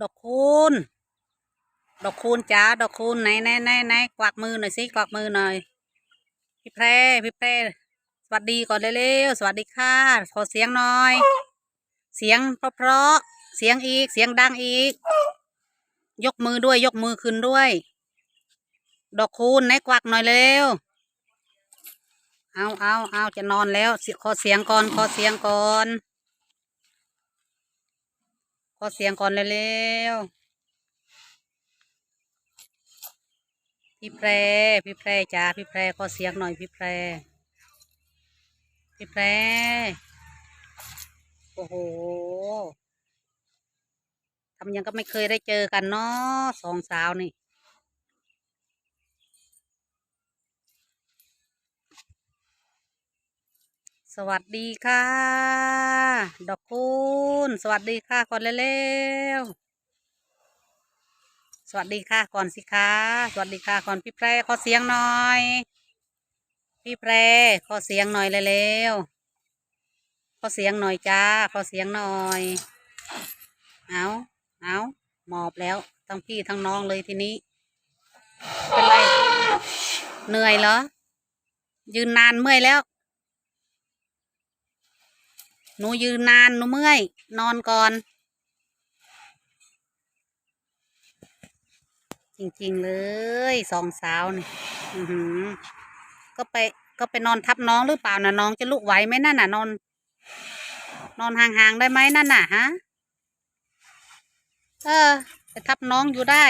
ดอกคูณดอกคูณจ้าดอกคูณไหนไหนไหนไหนกวักมือหน่อยสิกวักมือหน่อย พี่แพรพี่แพรสวัสดีก่อนเร็วๆสวัสดีค่ะขอเสียงหน่อย เสียงเพราะๆเสียงอีกเสียงดังอีก ยกมือด้วยยกมือขึ้นด้วย ดอกคูณไหนกวักหน่อยเร็วเอาเอาเอาจะนอนแล้วขอเสียงก่อนขอเสียงก่อน อเสียงก่อนเร็วๆพี่แพร พี่แพรจ้าพี่แพรขอเสียงหน่อยพี่แพร พี่แพร โอ้โหทำยังก็ไม่เคยได้เจอกันเนาะสองสาวนี่ สวัสดีค่ะ ดอกคูณสวัสดีค่ะก่อนเร็วๆสวัสดีค่ะก่อนสิคะสวัสดีค่ะก่อนพี่แพรขอเสียงหน่อย พี่แพรขอเสียงหน่อยเร็วๆขอเสียงหน่อยจ้าขอเสียงหน่อยเอาเอาหมอบแล้วทั้งพี่ทั้งน้องเลยทีนี้เป็นไรเหนื่อยเหรอยืนนานเมื่อยแล้ว หนูยืนนานหนูเมื่อย นอนก่อน จริงๆเลยสองสาวนี่ก็ไปก็ไปนอนทับน้องหรือเปล่านะน้องจะลุกไหวไหมนั่นน่ะนอน นอนห่างๆได้ไหมนั่นน่ะฮะเออไปทับน้องอยู่ได้